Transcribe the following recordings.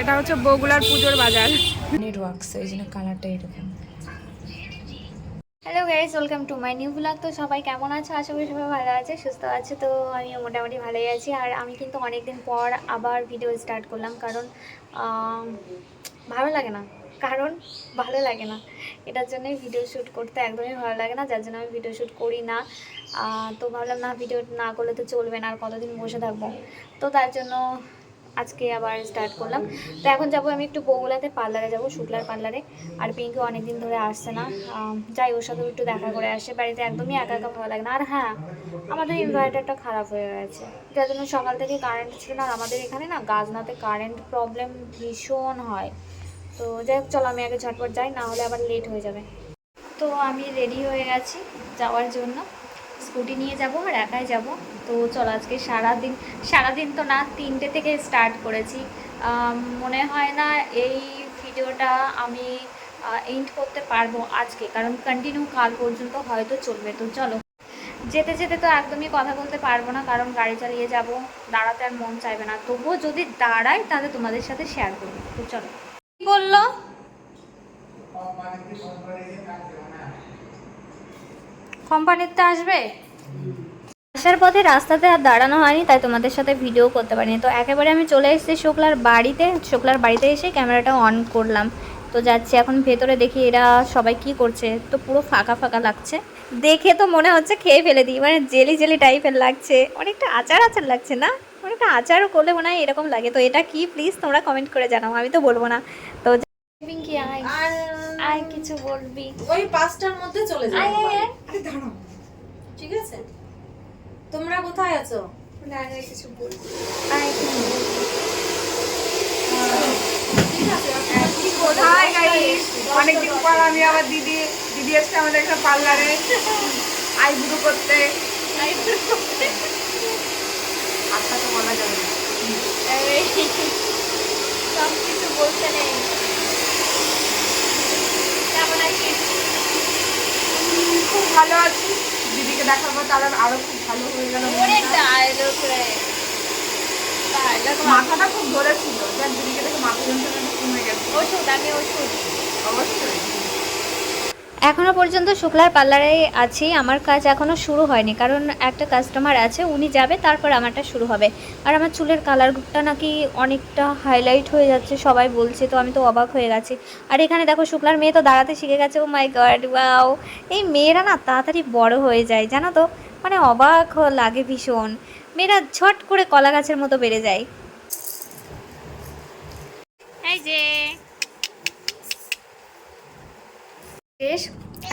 এটা হচ্ছে বগুলার পুজোর বাজার। নেটওয়ার্কস ওই জন্য কালারটা এরকম। Hello guys welcome to my new blog তো সবাই কেমন আছো? আশা করি সবাই ভালো আছে, সুস্থ আছে। তো আমিও মোটামুটি ভালোই আছি। আর আমি কিন্তু অনেকদিন পর আবার ভিডিও স্টার্ট করলাম কারণ ভালো লাগে না। কারণ ভালো লাগে না। এটার জন্যই ভিডিও শ্যুট করতে একদমই ভালো লাগে না, যার জন্য আমি ভিডিও শ্যুট করি না। তো ভাবলাম না ভিডিও না করলে তো চলবে না, আর কতদিন বসে থাকব? তো তার জন্য আজকে আবার স্টার্ট করলাম। তো এখন যাব আমি একটু বগুলাতে পার্লারে যাব, শুক্লার পার্লারে। আর পিঙ্কি অনেকদিন ধরে আসছে না। যাই ওর সাথেও একটু দেখা করে আসে। বাড়িতে একদমই একা একা ভালো লাগে না। আর হ্যাঁ আমাদের ইনভার্টারটা খারাপ হয়ে গেছে। যার জন্য সকাল থেকে কারেন্ট ছিল না। আর আমাদের এখানে না গাজনাতে কারেন্ট প্রবলেম ভীষণ হয়। তো যাই হোক, চলো আমি আগে ঝটপট যাই, না হলে আবার লেট হয়ে যাবে। তো আমি রেডি হয়ে গেছি যাওয়ার জন্য। স্কুটি নিয়ে যাব আর একাই যাব। তো চলো আজকে সারাদিন সারাদিন তো না তিনটে থেকে স্টার্ট করেছি। মনে হয় না এই ভিডিওটা আমি এন্ড করতে পারব আজকে। কারণ কন্টিনিউ কাল পর্যন্ত হয়তো চলবে। তো চলো যেতে যেতে তো একদমই কথা বলতে পারব না কারণ গাড়ি চালিয়ে যাব দাঁড়াতে আর মন চাইবে না। তবুও যদি দাঁড়াই তাহলে তোমাদের সাথে শেয়ার করব। তো চলো। কি বলল? কোম্পানিতে আসবে? আসার পথে রাস্তাতে আর দাঁড়ানো হয়নি তাই তোমাদের সাথে ভিডিও করতে পারিনি। তো একেবারে আমি চলে এসেছি শুক্লার বাড়িতে শুক্লার বাড়িতে এসে ক্যামেরাটা অন করলাম। তো যাচ্ছি এখন ভেতরে দেখি এরা সবাই কি করছে। তো পুরো ফাঁকা ফাঁকা লাগছে। দেখে তো মনে হচ্ছে খেয়ে ফেলে দিই মানে জেলি জেলি টাইপের লাগছে। অনেকটা আচার আচার লাগছে না? অনেকটা আচারও করলে মনে হয় এরকম লাগে। তো এটা কি? প্লিজ তোমরা কমেন্ট করে জানাও আমি তো বলব না। তো পিঙ্কি আয়। আয় কিছু বলবি। ওই পাঁচটার মধ্যে চলে যাবে আয় আয় আয়। আরে দাঁড়াও। ঠিক আছে? তোমরা কোথায় আছো? কিছু বলব আয় কিছু বলবি ঠিক আছে কোথায় গাইস অনেকদিন পর আমি আবার দিদি দিদি এসছে আমাদের একটা পার্লারে। আইব্রু করতে। আচ্ছা তো বলা যাবে সব কিছু বলতে নেই। কেমন আছিস? খুব ভালো আছি। দিদিকে দেখাবো তার আরও খুব ভালো হয়ে গেল। মাথাটা খুব ধরেছিল যার দিদিকে দেখে মাথা যন্ত্রণা হয়ে গেছে। ওষুধ আমি ওষুধ। অবশ্যই। এখনও পর্যন্ত শুক্লার পার্লারে আছি, আমার কাজ এখনও শুরু হয়নি, কারণ একটা কাস্টমার আছে, উনি যাবে, তারপর আমারটা শুরু হবে। আর আমার চুলের কালার কালারটা নাকি অনেকটা হাইলাইট হয়ে যাচ্ছে, সবাই বলছে, তো আমি তো অবাক হয়ে গেছি। আর এখানে দেখো, শুক্লার মেয়ে তো দাঁড়াতে শিখে গেছে ও মাই গড ওয়াও এই মেয়েরা না তাড়াতাড়ি বড় হয়ে যায়, জানো তো? মানে অবাক লাগে ভীষণ। মেয়েরা ঝট করে কলা গাছের মতো বেড়ে যায়। এই যে বেশ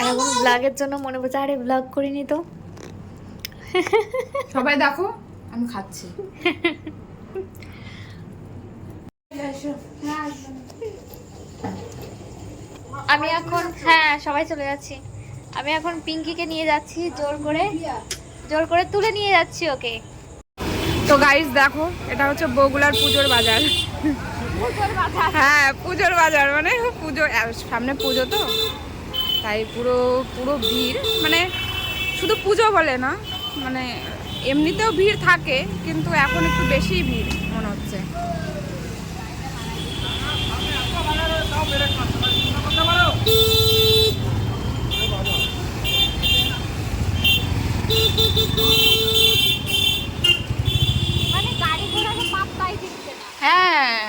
এখন ব্লগের জন্য মনে বোঝা আরে ব্লগ করিনি তো। সবাই দেখো আমি খাচ্ছি। আমি এখন হ্যাঁ সবাই চলে যাচ্ছি। আমি এখন পিঙ্কিকে নিয়ে যাচ্ছি জোর করে জোর করে তুলে নিয়ে যাচ্ছি ওকে। তো গাইস দেখো এটা হচ্ছে বগুলার পুজোর বাজার। হ্যাঁ পুজোর বাজার মানে পুজো সামনে পুজো তো। তাই পুরো পুরো ভিড় মানে শুধু পুজো বলে না মানে এমনিতেও ভিড় থাকে কিন্তু এখন একটু বেশি ভিড় মনে হচ্ছে। মানে হ্যাঁ।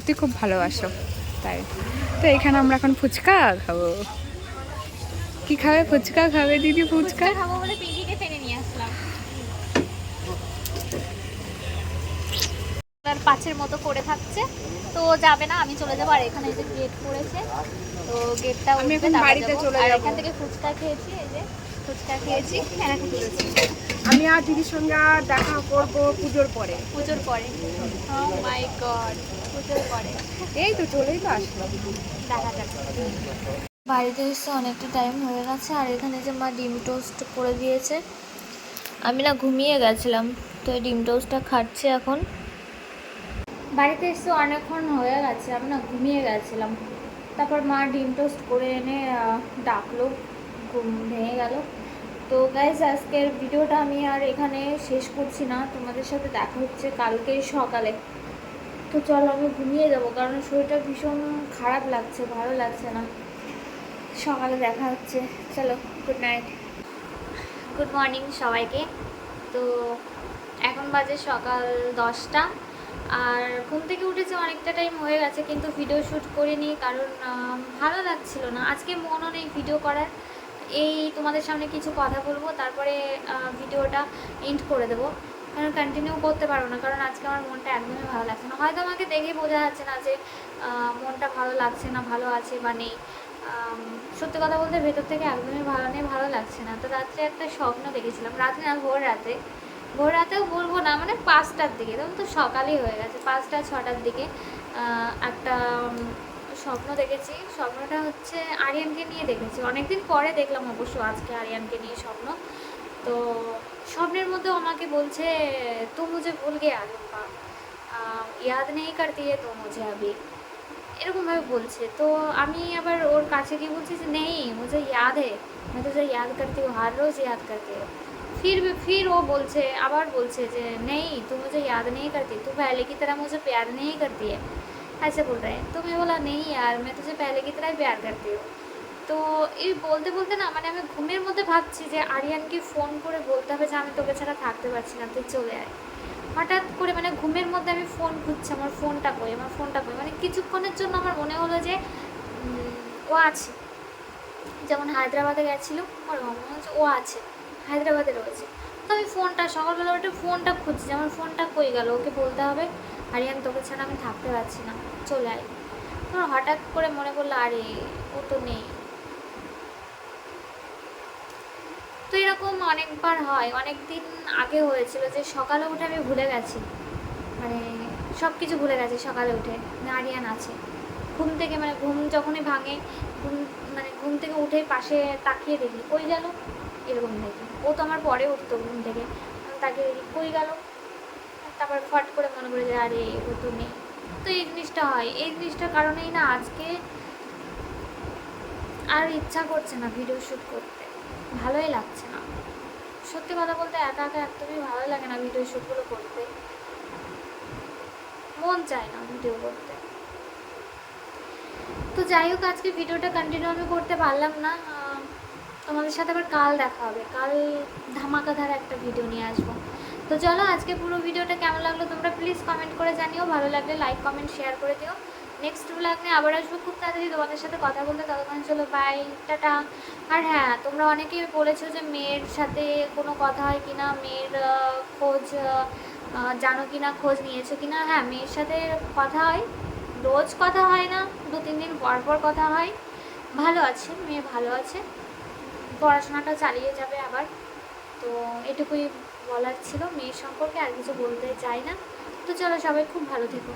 সত্যি খুব ভালোবাসো তাই। তো এখানে আমরা এখন ফুচকা খাব। কি খাবে? ফুচকা খাবে দিদি ফুচকা? খাব বলে পিঙ্কিকে টেনে নিয়ে আসলাম। পাঁচের মতো করে থাকছে। তো যাবে না আমি চলে যাব। আর এখানে এই যে গেট করেছে তো গেটটা আমি এখন বাড়িতে চলে আর যাব। এখান থেকে ফুচকা খেয়েছি এই যে ফুচকা খেয়েছি। আমি আর দিদির সঙ্গে আর দেখা করব পুজোর পরে। পুজোর পরে। ও মাই গড পুজোর পরে এই তো চলেই তো আসলো। বাড়িতে এসে অনেকটা টাইম হয়ে গেছে, আর এখানে যে মা ডিম টোস্ট করে দিয়েছে, আমি না ঘুমিয়ে গেছিলাম, তো এই ডিম টোস্টটা খাচ্ছি এখন। বাড়িতে এসে অনেকক্ষণ হয়ে গেছে, আমি না ঘুমিয়ে গেছিলাম। তারপর মা ডিম টোস্ট করে এনে ডাকলো, ঘুম ভেঙে গেল। তো গাইজ আজকের ভিডিওটা আমি আর এখানে শেষ করছি না, তোমাদের সাথে দেখা হচ্ছে কালকে সকালে। তো চল, আমি ঘুমিয়ে যাব, কারণ শরীরটা ভীষণ খারাপ লাগছে, ভালো লাগছে না। সকালে দেখা হচ্ছে। চলো গুড নাইট গুড মর্নিং সবাইকে। তো এখন বাজে সকাল দশটা। আর ঘুম থেকে উঠেছে অনেকটা টাইম হয়ে গেছে, কিন্তু ভিডিও শ্যুট করিনি, কারণ ভালো লাগছিল না। আজকে মনও নেই ভিডিও করার। এই তোমাদের সামনে কিছু কথা বলব, তারপরে ভিডিওটা এন্ড করে দেবো। কারণ কন্টিনিউ করতে পারব না, কারণ আজকে আমার মনটা একদমই ভালো লাগছে না। হয়তো আমাকে দেখে বোঝা যাচ্ছে না যে মনটা ভালো লাগছে না, ভালো আছে বা নেই। সত্যি কথা বলতে ভেতর থেকে একদমই ভালো নেই ভালো লাগছে না। তো রাত্রে একটা স্বপ্ন দেখেছিলাম, রাত্রে না, ভোর রাতে। ভোর রাতেও বলব না মানে পাঁচটার দিকে। তখন তো সকালই হয়ে গেছে, পাঁচটা, ছটার দিকে। একটা স্বপ্ন দেখেছি। স্বপ্নটা হচ্ছে আরিয়ানকে নিয়ে দেখেছি। অনেকদিন পরে দেখলাম অবশ্য আজকে আরিয়ানকে নিয়ে স্বপ্ন। তো স্বপ্নের মধ্যে আমাকে বলছে তুমি যে ভুল গে আজম্পা ইয়াদ নেই কার দিয়ে তো মুঝে আবি। এরকমভাবে বলছে। তো আমি আবার ওর কাছে গিয়ে বলছি যে, নেই, মুঝে ইয়াদ হে। মানে তো যে ইয়াদ করতে হার রোজ ইয়াদ করতে। ফির ফির ও বলছে, আবার বলছে যে, নেই তুমি যে ইয়াদ নেই করতে। তুই পেলে কি তারা মুঝে প্যার নেই করতে হ্যাঁ বল রে তুমি বলা নেই আর মানে তো যে কি তারা প্যার করতে হো তো এই বলতে বলতে না মানে আমি ঘুমের মধ্যে ভাবছি যে আরিয়ানকে ফোন করে বলতে হবে যে আমি তোকে ছাড়া থাকতে পারছি না, তুই চলে আয়। হঠাৎ করে মানে ঘুমের মধ্যে আমি ফোন খুঁজছি, আমার ফোনটা কই, আমার ফোনটা কই? মানে কিছুক্ষণের জন্য আমার মনে হলো যে ও আছে। যেমন হায়দ্রাবাদে গেছিল, আমার মনে হচ্ছে ও আছে, হায়দ্রাবাদে রয়েছে। তো আমি ফোনটা সকালবেলা উঠে ফোনটা খুঁজছি আমার ফোনটা কই গেল? ওকে বলতে হবে, আরিয়ান, তোকে ছাড়া আমি থাকতে পারছি না, চলে আয়। হঠাৎ করে মনে পড়ল, আরে, ও তো নেই। তো এরকম অনেকবার হয়। অনেক দিন আগে হয়েছিল যে সকালে উঠে আমি ভুলে গেছি। মানে সব কিছু ভুলে গেছি সকালে উঠে। নারিয়ান আছে। ঘুম থেকে মানে ঘুম যখনই ভাঙে, ঘুম মানে ঘুম থেকে উঠে পাশে তাকিয়ে দেখি, কই গেল? এরকম দেখি। ও তো আমার পরে উঠতো ঘুম থেকে। তাকিয়ে দেখি, কই গেল? তারপর ফট করে মনে করে যে আরে ও তো নেই। তো এই জিনিসটা হয়। এই জিনিসটার কারণেই না আজকে আর ইচ্ছা করছে না ভিডিও শ্যুট করতে। ভালোই লাগছে না। সত্যি কথা বলতে একা একা একদমই ভালো লাগে না ভিডিও শ্যুটগুলো করতে। মন চায় না ভিডিও করতে। তো যাই হোক, আজকে ভিডিওটা কন্টিনিউ আমি করতে পারলাম না। তোমাদের সাথে আবার কাল দেখা হবে। কাল ধামাকাধার একটা ভিডিও নিয়ে আসব। তো চলো আজকে পুরো ভিডিওটা কেমন লাগল তোমরা প্লিজ কমেন্ট করে জানিও। ভালো লাগলে লাইক কমেন্ট শেয়ার করে দিও। নেক্সট ব্লগ নিয়ে আবার আসব, খুব তাড়াতাড়ি তোমাদের সাথে কথা বলতে ততক্ষণ চলো বাই টাটা। আর হ্যাঁ তোমরা অনেকেই বলেছ যে মেয়ের সাথে কোনো কথা হয় কি না মেয়ের খোঁজ জানো কি না খোঁজ নিয়েছো কি না হ্যাঁ মেয়ের সাথে কথা হয়, রোজ কথা হয় না, দু, তিন দিন পর পর কথা হয়। ভালো আছে, মেয়ে ভালো আছে। পড়াশোনাটা চালিয়ে যাবে আবার। তো এটুকুই বলার ছিল, মেয়ের সম্পর্কে আর কিছু বলতে চাই না। তো চলো সবাই খুব ভালো থেকো।